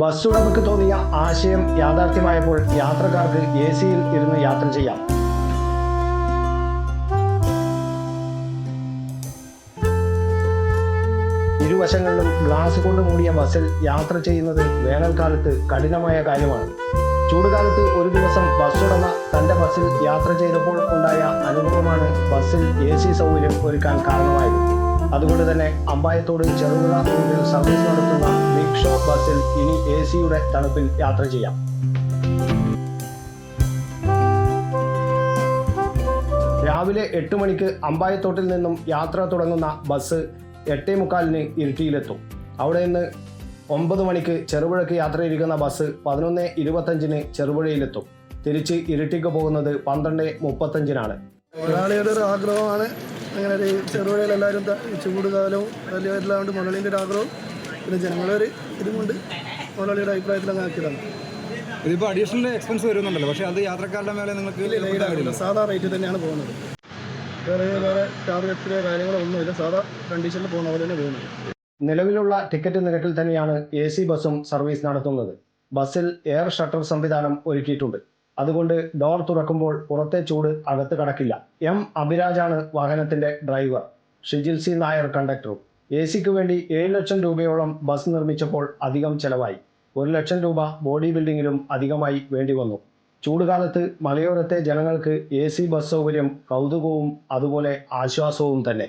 Bus ഉടമയ്ക്ക് തോന്നിയ ആശയം യാഥാർത്ഥ്യമായപ്പോൾ യാത്രക്കാർക്ക് എ സിയിൽ ഇരുന്ന് യാത്ര ചെയ്യാം. ഇരുവശങ്ങളിലും ഗ്ലാസ് കൊണ്ട് മൂടിയ ബസ്സിൽ യാത്ര ചെയ്യുന്നത് വേനൽക്കാലത്ത് കഠിനമായ കാര്യമാണ്. ചൂടുകാലത്ത് ഒരു ദിവസം ബസ് ഉടമ തന്റെ ബസ്സിൽ യാത്ര ചെയ്തപ്പോൾ ഉണ്ടായ അനുഭവമാണ് ബസ്സിൽ എ സി സൗകര്യം ഒരുക്കാൻ കാരണമായത്. അതുകൊണ്ട് തന്നെ അമ്പായത്തോട് ചെറുപുഴ റൂട്ടിൽ സർവീസ് നടത്തുന്ന ബിഗ് ഷോ ബസ്സിൽ ഇനി എ സിയുടെ തണുപ്പിൽ യാത്ര ചെയ്യാം. രാവിലെ എട്ട് മണിക്ക് അമ്പായത്തോട്ടിൽ നിന്നും യാത്ര തുടങ്ങുന്ന ബസ് എട്ടേ മുക്കാലിന് ഇരിട്ടിയിലെത്തും. അവിടെ നിന്ന് ഒമ്പത് മണിക്ക് ചെറുപുഴയ്ക്ക് യാത്രയിരിക്കുന്ന ബസ് പതിനൊന്ന് ഇരുപത്തഞ്ചിന് ചെറുപുഴയിലെത്തും. തിരിച്ച് ഇരിട്ടിക്ക് പോകുന്നത് പന്ത്രണ്ട് മുപ്പത്തഞ്ചിനാണ്. മലയാളിയുടെ ഒരു ആഗ്രഹമാണ്. അങ്ങനെ ഒരു ചെറുപുഴയിൽ എല്ലാവരും ചൂട് കാലവും വലിയ എല്ലാം കൊണ്ട് മലയാളിന്റെ ഒരു ആഗ്രഹവും പിന്നെ ജനങ്ങളെ ഒരു ഇതും കൊണ്ട് മലയാളിയുടെ അഭിപ്രായത്തിൽ അങ്ങ് ആക്കിയതാണ്. ഇതിപ്പോൾ അഡീഷണൽ എക്സ്പെൻസ് വരുന്നുണ്ടല്ലോ. പക്ഷേ അത് യാത്രക്കാരുടെ മേലെ നിങ്ങൾക്ക്. സാധാ റേറ്റ് തന്നെയാണ് പോകുന്നത്. വേറെ വേറെ ടാർഗറ്റിലെ കാര്യങ്ങളോ ഒന്നുമില്ല. സാധാ കണ്ടീഷനിൽ പോകുന്ന പോലെ തന്നെ പോകുന്നത്. നിലവിലുള്ള ടിക്കറ്റ് നിരക്കിൽ തന്നെയാണ് എ സി ബസ്സും സർവീസ് നടത്തുന്നത്. ബസ്സിൽ എയർ ഷട്ടർ സംവിധാനം ഒരുക്കിയിട്ടുണ്ട്. അതുകൊണ്ട് ഡോർ തുറക്കുമ്പോൾ പുറത്തെ ചൂട് അകത്ത് കടക്കില്ല. എം അഭിരാജാണ് വാഹനത്തിന്റെ ഡ്രൈവർ ഷിജിൽ സി. നായർ കണ്ടക്ടറും എ സിക്ക് വേണ്ടി ഏഴ് ലക്ഷം രൂപയോളം ബസ് നിർമ്മിച്ചപ്പോൾ അധികം ചെലവായി. ഒരു ലക്ഷം രൂപ ബോഡി ബിൽഡിങ്ങിലും അധികമായി വേണ്ടി വന്നു. ചൂടുകാലത്ത് മലയോരത്തെ ജനങ്ങൾക്ക് എ സി ബസ് സൗകര്യം കൗതുകവും അതുപോലെ ആശ്വാസവും തന്നെ.